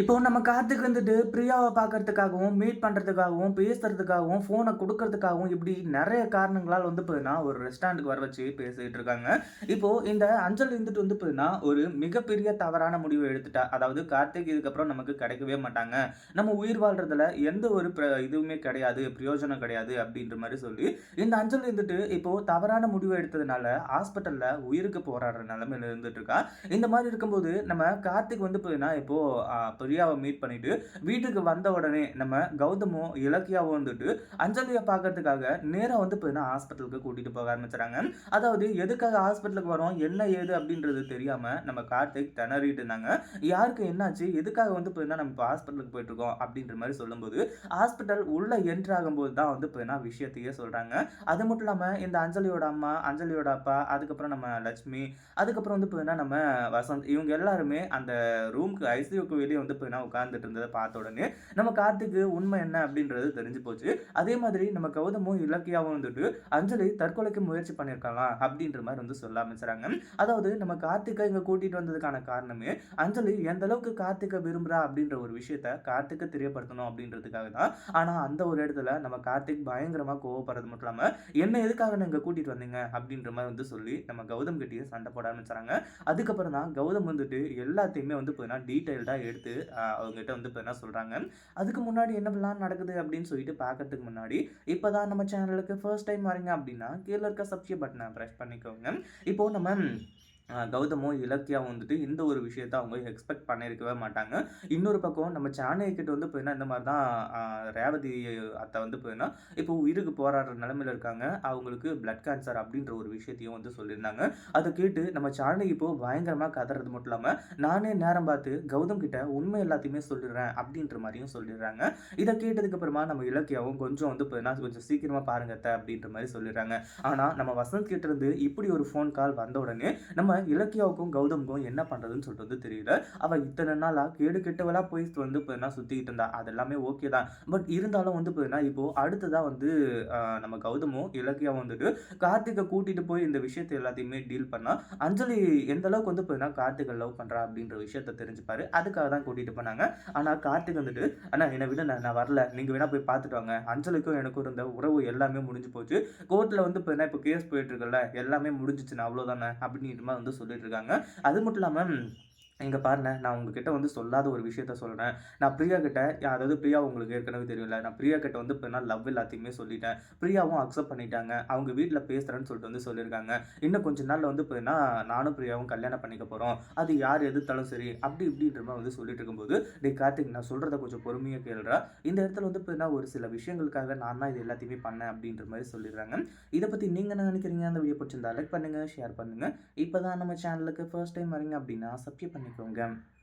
இப்போ நம்ம காத்துக்கு வந்துட்டு பிரியாவை பார்க்கறதுக்காகவும், மீட் பண்ணுறதுக்காகவும் பேசுறதுக்காகவும், ஃபோனை கொடுக்கறதுக்காகவும் இப்படி நிறைய காரணங்களால் வந்து போதுன்னா ஒரு ரெஸ்டாரண்ட்டுக்கு வர வச்சு பேசிட்டு இருக்காங்க. இப்போ இந்த அஞ்சல் இருந்துட்டு வந்து போதுன்னா ஒரு மிகப்பெரிய தவறான முடிவை எடுத்துட்டா. அதாவது கார்த்திக் இதுக்கப்புறம் நமக்கு கிடைக்கவே மாட்டாங்க. நம்ம உயிர் வாழ்றதுல எந்த ஒரு இதுவுமே கிடையாது, பிரயோஜனம் கிடையாது அப்படின்ற மாதிரி சொல்லி, இந்த அஞ்சல் இருந்துட்டு இப்போ தவறான முடிவு எடுத்ததுனால, ஹாஸ்பிட்டலில் உயிருக்கு போராடுற நிலமையில இருந்துட்டு இருக்கா. இந்த மாதிரி இருக்கும்போது, நம்ம கார்த்திக் வந்து போதுன்னா இப்போ பிரியாவை மீட் பண்ணிட்டு, வீட்டுக்கு வந்த உடனே நம்ம கௌதமும், இலக்கியாவும் வந்துட்டு அஞ்சலியை பார்க்கறதுக்காக நேராக வந்து பார்த்தீங்கன்னா, ஹாஸ்பிட்டலுக்கு கூட்டிட்டு போக ஆரம்பிச்சுறாங்க. அதாவது எதுக்காக ஹாஸ்பிட்டலுக்கு வரோம், என்ன ஏது அப்படின்றது தெரியாம நம்ம கார்த்திக் திணறிட்டு இருந்தாங்க. யாருக்கு என்னாச்சு? எதுக்காக வந்து பார்த்தீங்கன்னா, நம்ம இப்போ ஹாஸ்பிட்டலுக்கு போயிட்டுருக்கோம் அப்படின்ற மாதிரி சொல்லும்போது, ஹாஸ்பிட்டல் உள்ள என்ட்ரு ஆகும்போது தான் வந்து பார்த்தீங்கன்னா, விஷயத்தையே சொல்றாங்க. அது மட்டும் இல்லாம இந்த அஞ்சலியோட அம்மா, அஞ்சலியோட அப்பா, அதுக்கப்புறம் நம்ம லட்சுமி, அதுக்கப்புறம் வந்து பார்த்தீங்கன்னா, நம்ம வசந்த் இவங்க எல்லாருமே அந்த ரூம்க்கு ஐசியூக்கு வெளியே வந்து பார்த்தீங்கன்னா, உட்கார்ந்துட்டு இருந்ததை பார்த்த உடனே, நம்ம காத்துக்கு உண்மை என்ன அப்படின்றது தெரிஞ்சு போச்சு. அதே மாதிரி நம்ம கௌதமும், இலக்கியாவும் வந்துட்டு அஞ்சலி தற்கொலைக்கு முயற்சி பண்ணியிருக்கலாம் அப்படின்ற மாதிரி வந்து சொல்ல ஆரம்பிச்சுறாங்க. அதாவது நம்ம கார்த்திகை இங்கே கூட்டிகிட்டு வந்ததுக்கான காரணமே, அஞ்சலி எந்த அளவுக்கு கார்த்திகை விரும்புகிறா அப்படின்ற ஒரு விஷயத்த கார்த்திகை தெரியப்படுத்தணும் அப்படின்றதுக்காக தான். ஆனால் அந்த ஒரு இடத்துல நம்ம கார்த்திக் பயங்கரமாக கோவப்படுறது மட்டும் இல்லாமல் என்ன எதுக்காக நீங்கள் கூட்டிகிட்டு வந்தீங்க அப்படின்ற மாதிரி வந்து சொல்லி, நம்ம கௌதம் கிட்டேயே சண்டை போட ஆரம்பிச்சுறாங்க. அதுக்கப்புறம் தான் கௌதம் வந்துட்டு எல்லாத்தையுமே வந்து பார்த்தீங்கன்னா, டீட்டெயில்டாக எடுத்து அவங்ககிட்ட வந்து இப்போ என்ன சொல்கிறாங்க அதுக்கு முன்னாடி என்னவெல்லாம் நடக்குது அப்படின்னு சொல்லிட்டு பார்க்கறதுக்கு முன்னாடி, இப்போ தான் நம்ம சேனலுக்கு ஃபர்ஸ்ட் டைம் வரீங்க அப்படின்னா, கீழே இருக்க சப்ஸ்கிரைப் பட்டனை ப்ரெஸ் பண்ணிக்கோங்க. இப்போது நம்ம கௌதமும், இலக்கியாவும் வந்துட்டு இந்த ஒரு விஷயத்த அவங்க எக்ஸ்பெக்ட் பண்ணியிருக்கவே மாட்டாங்க. இன்னொரு பக்கம் நம்ம ஜானகி கிட்ட வந்து பார்த்தீங்கன்னா, இந்த மாதிரி தான் ரேவதி அத்தை வந்து பார்த்தீங்கன்னா, இப்போ உயிருக்கு போராடுற நிலமையில் இருக்காங்க. அவங்களுக்கு பிளட் கேன்சர் அப்படின்ற ஒரு விஷயத்தையும் வந்து சொல்லியிருந்தாங்க. அதை கேட்டு நம்ம ஜானகி இப்போ பயங்கரமாக கதறது மட்டும் இல்லாமல் நானே நேரம் பார்த்து கௌதம் கிட்ட உண்மை எல்லாத்தையுமே சொல்லிடுறேன் அப்படின்ற மாதிரியும் சொல்லிடுறாங்க. இதை கேட்டதுக்கு அப்புறமா நம்ம இலக்கியாவும் கொஞ்சம் வந்து பார்த்தீங்கன்னா, கொஞ்சம் சீக்கிரமாக பாருங்க அத்தை அப்படின்ற மாதிரி சொல்லிடுறாங்க. ஆனால் நம்ம வசந்த் கிட்ட இருந்து இப்படி ஒரு ஃபோன் கால் வந்த உடனே, நம்ம இலக்கியாவுக்கும், கௌதமுக்கும் என்ன பண்ணுறதுன்னு சொல்லிட்டு வந்து தெரியல. அவள் இத்தனை நாளாக கேடு கெட்டவளாக போய் வந்து இப்போ சுற்றிக்கிட்டு இருந்தா. அது எல்லாமே ஓகே தான். பட் இருந்தாலும் வந்து பார்த்தீங்கன்னா, இப்போ அடுத்ததாக வந்து நம்ம கௌதமும், இலக்கியாவும் வந்துட்டு கார்த்திகை கூட்டிட்டு போய் இந்த விஷயத்தை எல்லாத்தையுமே டீல் பண்ணா, அஞ்சலி எந்த அளவுக்கு வந்து பார்த்தீங்கன்னா, கார்த்திக்க லவ் பண்ணுறா அப்படின்ற விஷயத்த தெரிஞ்சுப்பார் அதுக்காக தான் கூட்டிட்டு போனாங்க. ஆனால் கார்த்திக் வந்துட்டு, "அண்ணா என்னை விட நான் வரல. நீங்கள் வேணா போய் பார்த்துட்டு வாங்க. அஞ்சலிக்கும் எனக்கும் இருந்த உறவு எல்லாமே முடிஞ்சு போச்சு. கோர்ட்டில் வந்து பார்த்தீங்கன்னா, இப்போ கேஸ் போயிட்டு இருக்குல்ல, எல்லாமே முடிஞ்சிச்சுன்னா அவ்வளோதானே அப்படின்ற மாரி வந்து சொல்லிட்டு இருக்காங்க. அது மட்டும் இல்லாம, இங்கே பாருண்ணே, நான் உங்ககிட்ட வந்து சொல்லாத ஒரு விஷயத்த சொல்கிறேன் நான் பிரியா கிட்ட அதாவது பிரியா உங்களுக்கு ஏற்கனவே தெரியல நான் பிரியா கிட்ட வந்து இப்போ நான் லவ் எல்லாத்தையுமே சொல்லிட்டேன். பிரியாவும் அக்செப்ட் பண்ணிட்டாங்க. அவங்க வீட்டில் பேசுகிறேன்னு சொல்லிட்டு வந்து சொல்லியிருக்காங்க. இன்னும் கொஞ்ச நாளில் வந்து பார்த்தீங்கன்னா, நானும் பிரியாவும் கல்யாணம் பண்ணிக்க போகிறோம் அது யார் எதிர்த்தாலும் சரி" அப்படி இப்படின்ற மாதிரி வந்து சொல்லிட்டு இருக்கும்போது, டே கார்த்திக் நான் சொல்கிறத கொஞ்சம் பொறுமையாக கேள்றேன் இந்த இடத்துல வந்து இப்போ ஒரு சில விஷயங்களுக்காக நான் தான் இது எல்லாத்தையுமே பண்ணேன்" அப்படின்ற மாதிரி சொல்லிடுறாங்க. இதை பற்றி நீங்கள் என்ன நினைக்கிறீங்க? அந்த வீடியோ பிடிச்சிருந்தா லைக் பண்ணுங்கள் ஷேர் பண்ணுங்கள் இப்போ தான் நம்ம சேனலுக்கு ஃபர்ஸ்ட் டைம் வரீங்க அப்படின்னா, சப்ஸ்கிரைப் பண்ணிக்கோங்க.